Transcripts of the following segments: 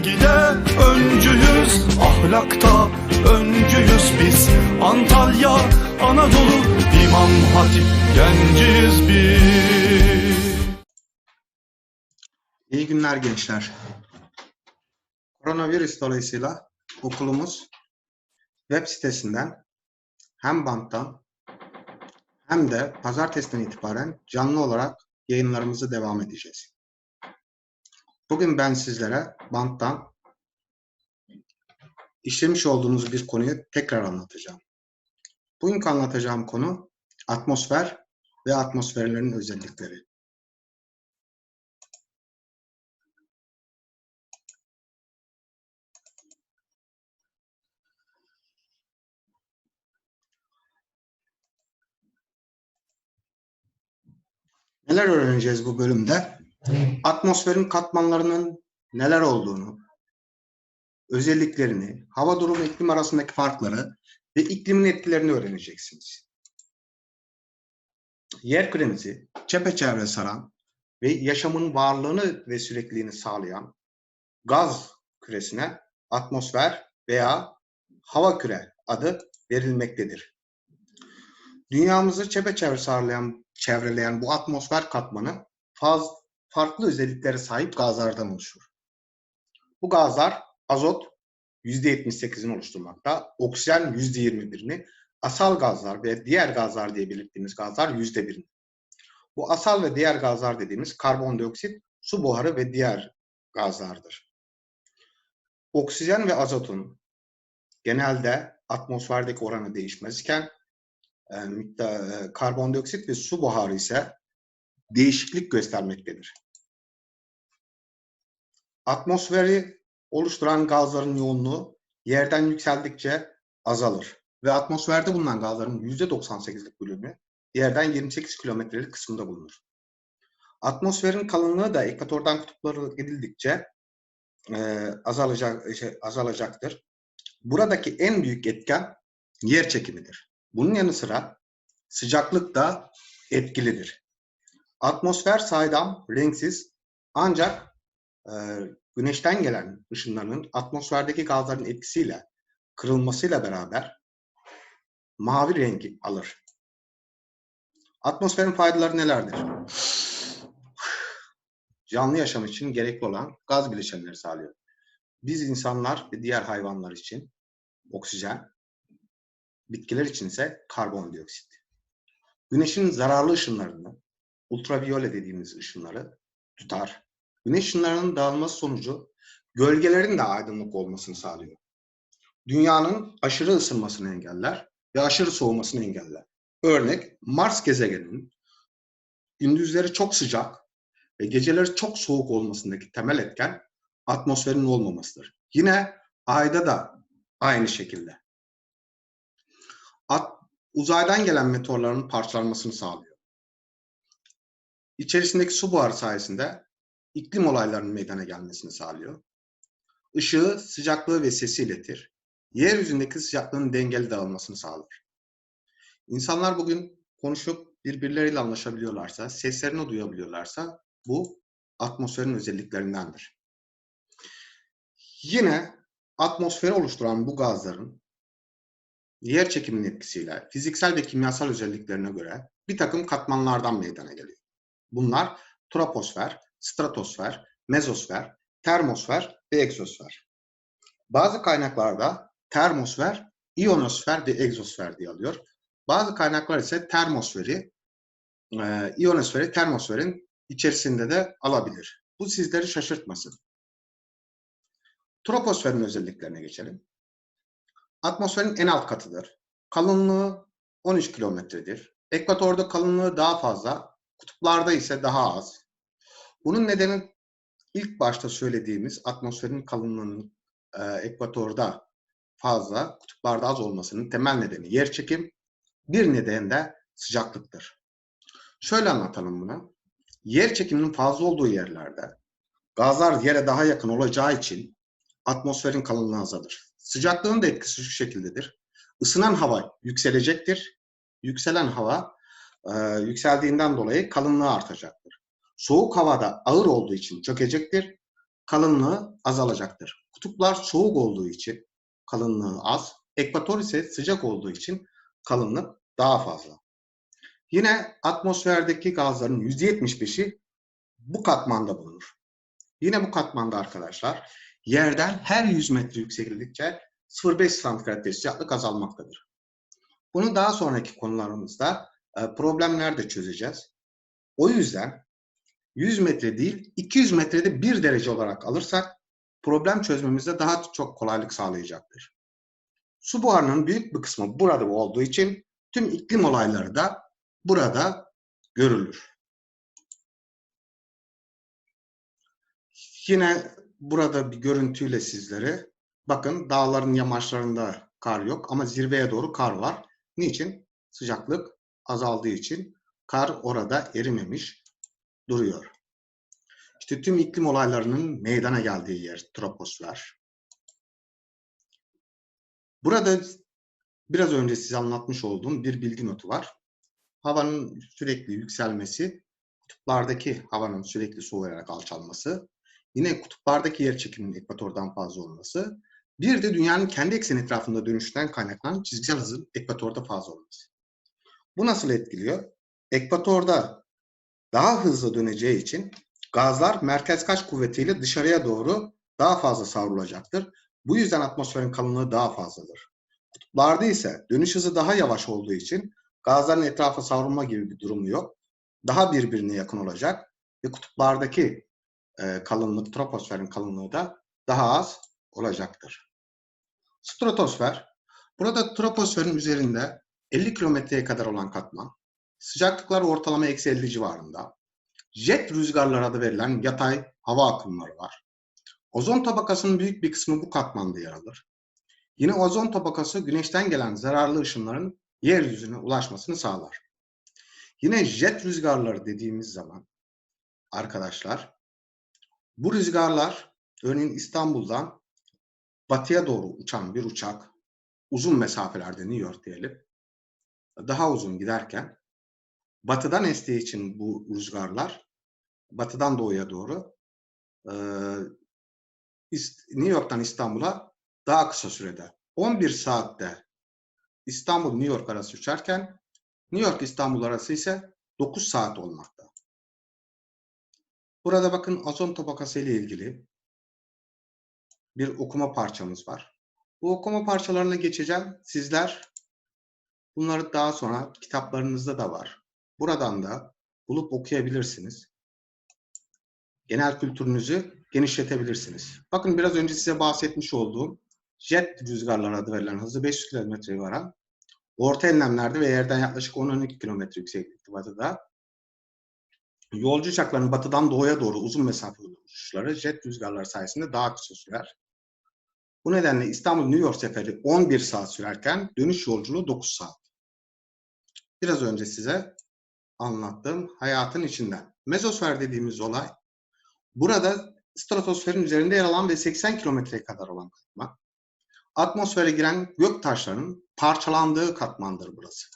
bilgide öncüyüz, ahlakta öncüyüz biz. Antalya, Anadolu, İmam Hatip genciyiz biz. İyi günler gençler. Koronavirüs dolayısıyla okulumuz web sitesinden hem banttan hem de pazartesiden itibaren canlı olarak yayınlarımızı devam edeceğiz. Bugün ben sizlere banttan işlemiş olduğumuz bir konuyu tekrar anlatacağım. Bugünkü anlatacağım konu atmosfer ve atmosferlerin özellikleri. Neler öğreneceğiz bu bölümde? Atmosferin katmanlarının neler olduğunu, özelliklerini, hava durumu iklim arasındaki farkları ve iklimin etkilerini öğreneceksiniz. Yer küremizi çepeçevre saran ve yaşamın varlığını ve sürekliliğini sağlayan gaz küresine atmosfer veya hava küre adı verilmektedir. Dünyamızı çepeçevre sarlayan, çevreleyen bu atmosfer katmanı faz, farklı özelliklere sahip gazlardan oluşur. Bu gazlar azot %78'ini oluşturmakta, oksijen %21'ini, asal gazlar ve diğer gazlar diye belirttiğimiz gazlar %1'ini. Bu asal ve diğer gazlar dediğimiz karbondioksit, su buharı ve diğer gazlardır. Oksijen ve azotun genelde atmosferdeki oranı değişmezken e, e, karbondioksit ve su buharı ise değişiklik göstermektedir. Atmosferi oluşturan gazların yoğunluğu yerden yükseldikçe azalır ve atmosferde bulunan gazların %98'lik bölümü yerden 28 kilometrelik kısımda bulunur. Atmosferin kalınlığı da ekvatordan kutuplara gidildikçe e, azalacak şey, azalacaktır. Buradaki en büyük etken yer çekimidir. Bunun yanı sıra sıcaklık da etkilidir. Atmosfer saydam, renksiz ancak e, güneşten gelen ışınların atmosferdeki gazların etkisiyle kırılmasıyla beraber mavi rengi alır. Atmosferin faydaları nelerdir? Canlı yaşam için gerekli olan gaz bileşenleri sağlıyor. Biz insanlar ve diğer hayvanlar için oksijen, bitkiler için ise karbondioksit. Güneşin zararlı ışınlarını, ultraviyole dediğimiz ışınları tutar. Güneş ışınlarının dağılması sonucu gölgelerin de aydınlık olmasını sağlıyor. Dünyanın aşırı ısınmasını engeller ve aşırı soğumasını engeller. Örnek Mars gezegeninin gündüzleri çok sıcak ve geceleri çok soğuk olmasındaki temel etken atmosferin olmamasıdır. Yine Ay'da da aynı şekilde. At, uzaydan gelen meteorların parçalanmasını sağlıyor. İçerisindeki su buharı sayesinde iklim olaylarının meydana gelmesini sağlıyor. Işığı, sıcaklığı ve sesi iletir. Yeryüzündeki sıcaklığın dengeli dağılmasını sağlar. İnsanlar bugün konuşup birbirleriyle anlaşabiliyorlarsa, seslerini duyabiliyorlarsa bu atmosferin özelliklerindendir. Yine atmosferi oluşturan bu gazların yer çekiminin etkisiyle fiziksel ve kimyasal özelliklerine göre bir takım katmanlardan meydana geliyor. Bunlar troposfer, stratosfer, mezosfer, termosfer ve egzosfer. Bazı kaynaklarda termosfer, ionosfer ve egzosfer diye alıyor. Bazı kaynaklar ise termosferi, e, ionosferi termosferin içerisinde de alabilir. Bu sizleri şaşırtmasın. Troposferin özelliklerine geçelim. Atmosferin en alt katıdır. Kalınlığı 13 kilometredir. Ekvatorda kalınlığı daha fazla, kutuplarda ise daha az. Bunun nedeni ilk başta söylediğimiz atmosferin kalınlığının e, ekvatorda fazla, kutuplarda az olmasının temel nedeni yer çekim, bir neden de sıcaklıktır. Şöyle anlatalım bunu. Yer çekiminin fazla olduğu yerlerde gazlar yere daha yakın olacağı için atmosferin kalınlığı azalır. Sıcaklığın da etkisi şu şekildedir. Isınan hava yükselecektir. Yükselen hava e, yükseldiğinden dolayı kalınlığı artacaktır. Soğuk havada ağır olduğu için çökecektir. kalınlığı azalacaktır. Kutuplar soğuk olduğu için kalınlığı az, ekvator ise sıcak olduğu için kalınlık daha fazla. Yine atmosferdeki gazların %75'i bu katmanda bulunur. Yine bu katmanda arkadaşlar yerden her 100 metre yükseldikçe 0,5 santigrat derece sıcaklık azalmaktadır. Bunu daha sonraki konularımızda e, problemlerde çözeceğiz. O yüzden 100 metre değil 200 metrede 1 derece olarak alırsak problem çözmemizde daha çok kolaylık sağlayacaktır. Su buharının büyük bir kısmı burada olduğu için tüm iklim olayları da burada görülür. Yine burada bir görüntüyle sizlere bakın dağların yamaçlarında kar yok ama zirveye doğru kar var. Niçin? Sıcaklık azaldığı için kar orada erimemiş duruyor. İşte tüm iklim olaylarının meydana geldiği yer troposfer. Burada biraz önce size anlatmış olduğum bir bilgi notu var. Havanın sürekli yükselmesi, kutuplardaki havanın sürekli soğuyarak alçalması, yine kutuplardaki yer çekiminin ekvatordan fazla olması, bir de dünyanın kendi ekseni etrafında dönüşten kaynaklanan çizgisel hızın ekvatorda fazla olması. Bu nasıl etkiliyor? Ekvatorda daha hızlı döneceği için gazlar merkez kaç kuvvetiyle dışarıya doğru daha fazla savrulacaktır. Bu yüzden atmosferin kalınlığı daha fazladır. Kutuplarda ise dönüş hızı daha yavaş olduğu için gazların etrafa savrulma gibi bir durumu yok. Daha birbirine yakın olacak ve kutuplardaki e, kalınlık, troposferin kalınlığı da daha az olacaktır. Stratosfer, burada troposferin üzerinde 50 kilometreye kadar olan katman, sıcaklıklar ortalama eksi 50 civarında, jet rüzgarları adı verilen yatay hava akımları var. Ozon tabakasının büyük bir kısmı bu katmanda yer alır. Yine ozon tabakası güneşten gelen zararlı ışınların yeryüzüne ulaşmasını sağlar. Yine jet rüzgarları dediğimiz zaman arkadaşlar bu rüzgarlar örneğin İstanbul'dan batıya doğru uçan bir uçak uzun mesafelerde New York diyelim daha uzun giderken batıdan estiği için bu rüzgarlar batıdan doğuya doğru e, New York'tan İstanbul'a daha kısa sürede 11 saatte İstanbul New York arası uçarken New York İstanbul arası ise 9 saat olmakta. Burada bakın ozon tabakası ile ilgili bir okuma parçamız var. Bu okuma parçalarına geçeceğim. Sizler bunları daha sonra kitaplarınızda da var. Buradan da bulup okuyabilirsiniz. Genel kültürünüzü genişletebilirsiniz. Bakın biraz önce size bahsetmiş olduğum jet rüzgarları adı verilen hızı 500 kilometreye varan orta enlemlerde ve yerden yaklaşık 10-12 kilometre yükseklikte batıda yolcu uçakların batıdan doğuya doğru uzun mesafeli uçuşları jet rüzgarları sayesinde daha kısa sürer. Bu nedenle İstanbul-New York seferi 11 saat sürerken dönüş yolculuğu 9 saat. Biraz önce size anlattığım hayatın içinden. Mezosfer dediğimiz olay burada stratosferin üzerinde yer alan ve 80 kilometreye kadar olan katman. Atmosfere giren gök taşlarının parçalandığı katmandır burası.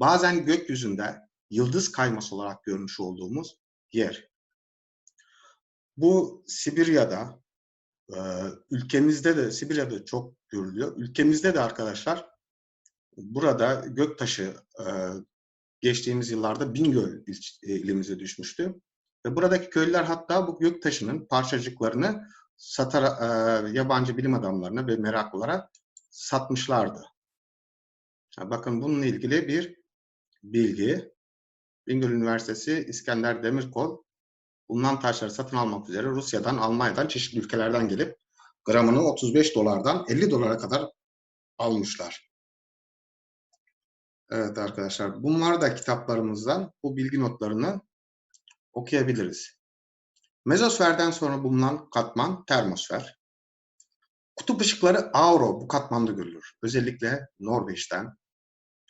Bazen gökyüzünde yıldız kayması olarak görmüş olduğumuz yer. Bu Sibirya'da, e, ülkemizde de Sibirya'da çok görülüyor. Ülkemizde de arkadaşlar burada göktaşı e, geçtiğimiz yıllarda Bingöl il, ilimize düşmüştü. Ve buradaki köylüler hatta bu göktaşının parçacıklarını satar, e, yabancı bilim adamlarına ve meraklılara satmışlardı. Bakın bununla ilgili bir bilgi. Bingöl Üniversitesi İskender Demirkol bulunan taşları satın almak üzere Rusya'dan, Almanya'dan, çeşitli ülkelerden gelip gramını 35 dolardan 50 dolara kadar almışlar. Evet arkadaşlar, bunlar da kitaplarımızdan bu bilgi notlarını okuyabiliriz. Mezosferden sonra bulunan katman termosfer. Kutup ışıkları auro bu katmanda görülür. Özellikle Norveç'ten,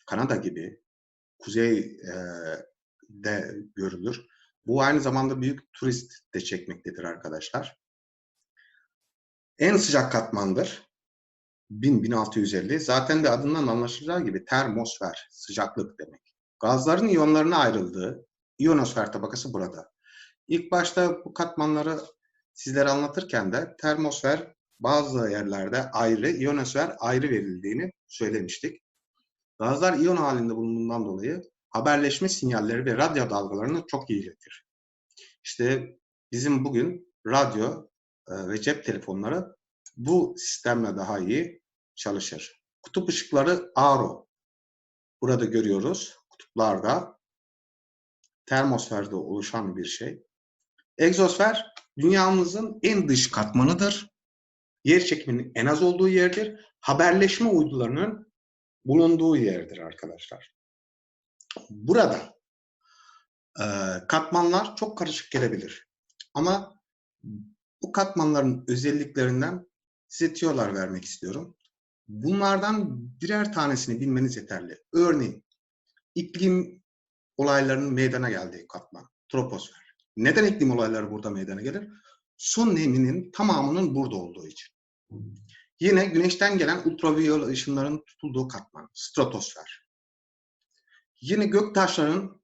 Kanada gibi kuzeyde görülür. Bu aynı zamanda büyük turist de çekmektedir arkadaşlar. En sıcak katmandır. 1000-1650. Zaten de adından anlaşılacağı gibi termosfer, sıcaklık demek. Gazların iyonlarına ayrıldığı ionosfer tabakası burada. İlk başta bu katmanları sizlere anlatırken de termosfer bazı yerlerde ayrı, ionosfer ayrı verildiğini söylemiştik. Gazlar iyon halinde bulunduğundan dolayı haberleşme sinyalleri ve radyo dalgalarını çok iyi iletir. İşte bizim bugün radyo e, ve cep telefonları bu sistemle daha iyi çalışır. Kutup ışıkları ARO. Burada görüyoruz kutuplarda termosferde oluşan bir şey. Egzosfer dünyamızın en dış katmanıdır. Yer çekiminin en az olduğu yerdir. Haberleşme uydularının bulunduğu yerdir arkadaşlar. Burada e, katmanlar çok karışık gelebilir. Ama bu katmanların özelliklerinden size tiyolar vermek istiyorum. Bunlardan birer tanesini bilmeniz yeterli. Örneğin iklim olaylarının meydana geldiği katman, troposfer. Neden iklim olayları burada meydana gelir? Su neminin tamamının burada olduğu için. Yine güneşten gelen ultraviyole ışınların tutulduğu katman, stratosfer. Yine göktaşlarının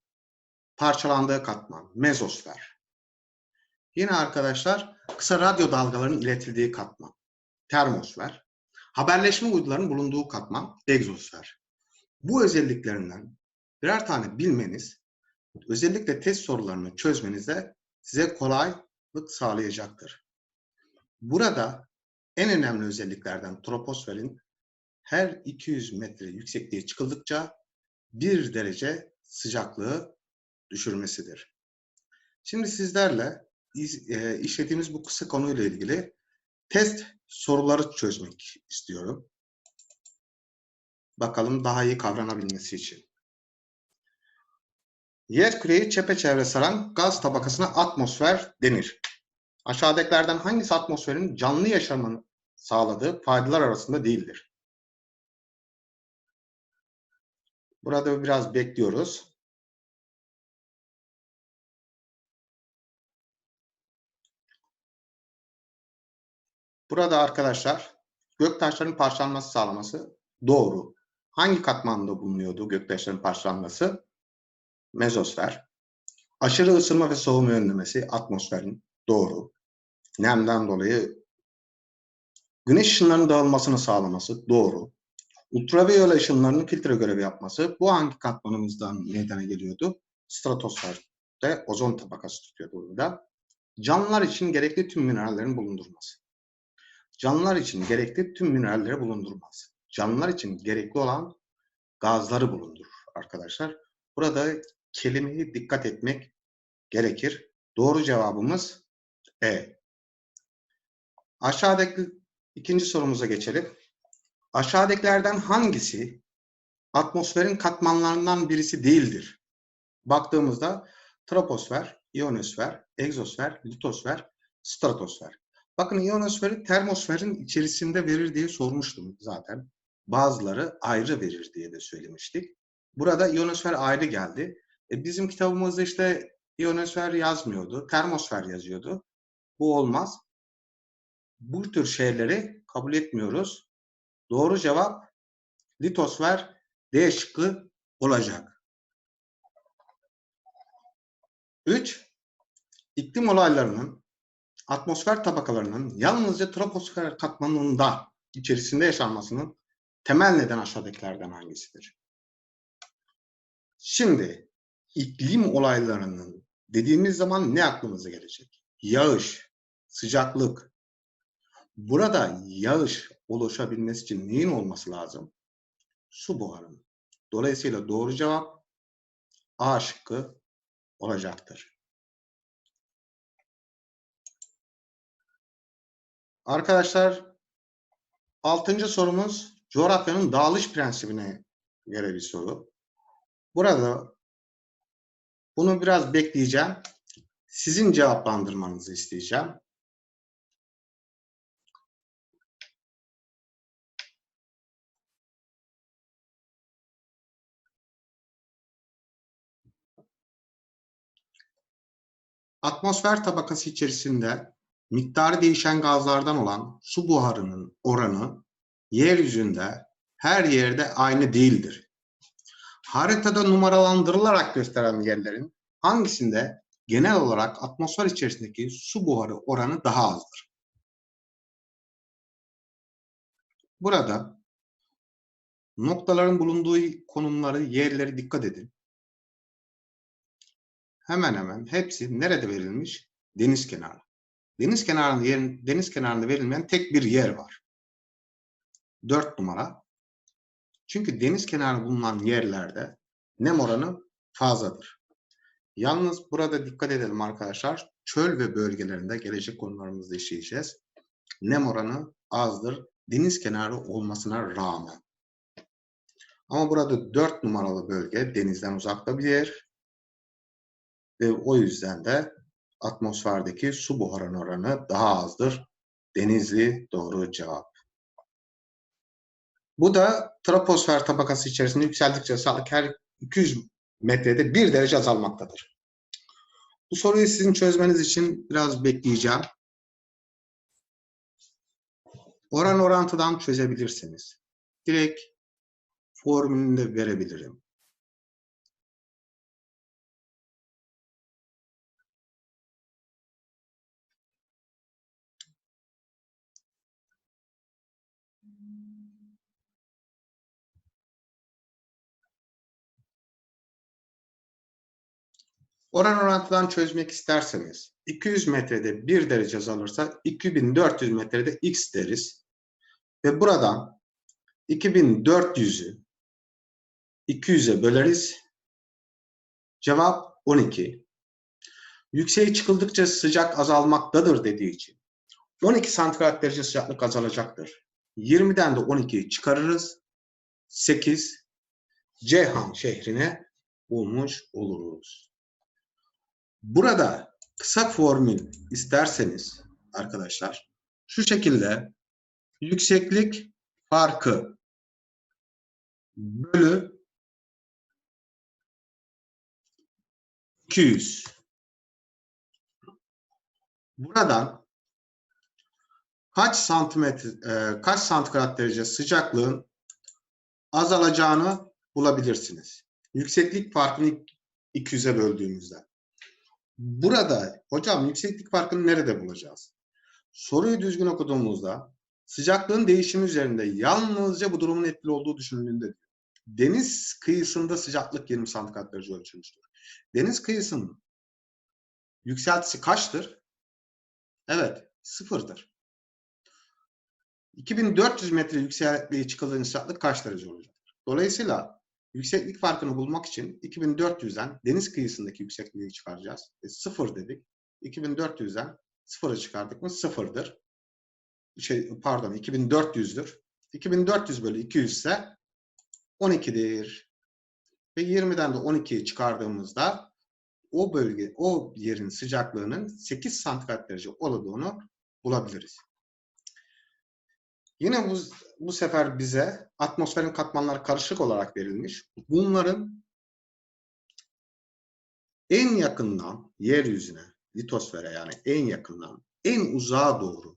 parçalandığı katman, mezosfer. Yine arkadaşlar kısa radyo dalgalarının iletildiği katman, termosfer. Haberleşme uydularının bulunduğu katman, egzosfer. Bu özelliklerinden birer tane bilmeniz, özellikle test sorularını çözmenizde size kolaylık sağlayacaktır. Burada en önemli özelliklerden troposferin her 200 metre yüksekliğe çıkıldıkça 1 derece sıcaklığı düşürmesidir. Şimdi sizlerle iz- e, işlediğimiz bu kısa konuyla ilgili test soruları çözmek istiyorum. Bakalım daha iyi kavranabilmesi için. Yer küreyi çepeçevre saran gaz tabakasına atmosfer denir. Aşağıdakilerden hangisi atmosferin canlı yaşamını sağladığı faydalar arasında değildir? Burada biraz bekliyoruz. Burada arkadaşlar göktaşların parçalanması sağlaması doğru. Hangi katmanda bulunuyordu göktaşların parçalanması? Mezosfer. Aşırı ısınma ve soğuma önlemesi atmosferin doğru. Nemden dolayı güneş ışınlarının dağılmasını sağlaması doğru. Ultraviyole ışınlarının filtre görevi yapması bu hangi katmanımızdan meydana geliyordu? Stratosferde ozon tabakası tutuyordu burada. Canlılar için gerekli tüm minerallerin bulundurması. Canlılar için gerekli tüm mineralleri bulundurmaz. Canlılar için gerekli olan gazları bulundurur arkadaşlar. Burada kelimeye dikkat etmek gerekir. Doğru cevabımız E. Aşağıdaki ikinci sorumuza geçelim. Aşağıdakilerden hangisi atmosferin katmanlarından birisi değildir? Baktığımızda troposfer, ionosfer, egzosfer, litosfer, stratosfer. Bakın ionosferi termosferin içerisinde verir diye sormuştum zaten. Bazıları ayrı verir diye de söylemiştik. Burada ionosfer ayrı geldi. E, bizim kitabımızda işte ionosfer yazmıyordu, termosfer yazıyordu. Bu olmaz. Bu tür şeyleri kabul etmiyoruz. Doğru cevap litosfer D şıkkı olacak. 3. İklim olaylarının atmosfer tabakalarının yalnızca troposfer katmanında içerisinde yaşanmasının temel neden aşağıdakilerden hangisidir? Şimdi iklim olaylarının dediğimiz zaman ne aklımıza gelecek? Yağış, sıcaklık. Burada yağış oluşabilmesi için neyin olması lazım? Su buharının. Dolayısıyla doğru cevap A şıkkı olacaktır. Arkadaşlar altıncı sorumuz coğrafyanın dağılış prensibine göre bir soru. Burada bunu biraz bekleyeceğim. Sizin cevaplandırmanızı isteyeceğim. Atmosfer tabakası içerisinde miktarı değişen gazlardan olan su buharının oranı yeryüzünde her yerde aynı değildir. Haritada numaralandırılarak gösteren yerlerin hangisinde genel olarak atmosfer içerisindeki su buharı oranı daha azdır. Burada noktaların bulunduğu konumları, yerleri dikkat edin. Hemen hemen hepsi nerede verilmiş? Deniz kenarı. Deniz kenarında yerin, deniz kenarında verilmeyen tek bir yer var. 4 numara. Çünkü deniz kenarı bulunan yerlerde nem oranı fazladır. Yalnız burada dikkat edelim arkadaşlar. Çöl ve bölgelerinde gelecek konularımızda işleyeceğiz. Nem oranı azdır. Deniz kenarı olmasına rağmen. Ama burada 4 numaralı bölge denizden uzakta bir yer. Ve o yüzden de atmosferdeki su buharının oranı daha azdır. Denizli doğru cevap. Bu da troposfer tabakası içerisinde yükseldikçe sağlık her 200 metrede 1 derece azalmaktadır. Bu soruyu sizin çözmeniz için biraz bekleyeceğim. Oran orantıdan çözebilirsiniz. Direkt formülünü de verebilirim. Oran orantıdan çözmek isterseniz 200 metrede 1 derece azalırsa 2400 metrede x deriz. Ve buradan 2400'ü 200'e böleriz. Cevap 12. Yükseğe çıkıldıkça sıcak azalmaktadır dediği için 12 santigrat derece sıcaklık azalacaktır. 20'den de 12'yi çıkarırız. 8 Ceyhan şehrine bulmuş oluruz. Burada kısa formül isterseniz arkadaşlar şu şekilde yükseklik farkı bölü 200. Buradan kaç santimetre e, kaç santigrat derece sıcaklığın azalacağını bulabilirsiniz. Yükseklik farkını 200'e böldüğümüzde. Burada hocam yükseklik farkını nerede bulacağız? Soruyu düzgün okuduğumuzda sıcaklığın değişimi üzerinde yalnızca bu durumun etkili olduğu düşünüldüğünde deniz kıyısında sıcaklık 20 santigrat derece ölçülmüştür. Deniz kıyısının yükseltisi kaçtır? Evet, sıfırdır. 2400 metre yüksekliğe çıkıldığında sıcaklık kaç derece olacak? Dolayısıyla yükseklik farkını bulmak için 2400'den deniz kıyısındaki yüksekliği çıkaracağız. E, sıfır dedik. 2400'den sıfırı çıkardık mı? Sıfırdır. Şey, pardon 2400'dür. 2400 bölü 200 ise 12'dir. Ve 20'den de 12'yi çıkardığımızda o bölge, o yerin sıcaklığının 8 santigrat derece olduğunu bulabiliriz. Yine bu, bu sefer bize atmosferin katmanları karışık olarak verilmiş. Bunların en yakından yeryüzüne, litosfere yani en yakından en uzağa doğru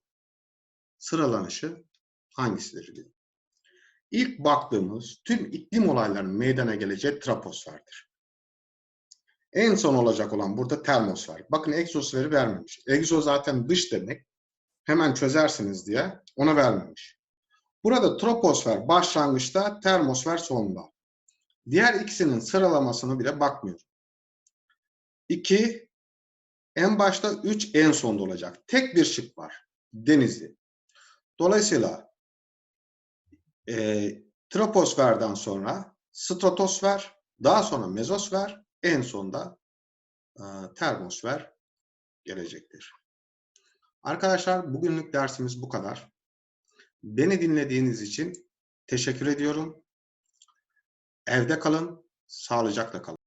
sıralanışı hangisidir diyor. İlk baktığımız tüm iklim olaylarının meydana geleceği troposferdir. En son olacak olan burada termosfer. Bakın egzosferi vermemiş. Egzo zaten dış demek. Hemen çözersiniz diye ona vermemiş. Burada troposfer başlangıçta, termosfer sonunda. Diğer ikisinin sıralamasını bile bakmıyorum. 2 en başta 3 en sonda olacak. Tek bir şık var. Denizli. Dolayısıyla e, troposferden sonra stratosfer, daha sonra mezosfer, en sonda e, termosfer gelecektir. Arkadaşlar bugünlük dersimiz bu kadar. Beni dinlediğiniz için teşekkür ediyorum. Evde kalın, sağlıcakla kalın.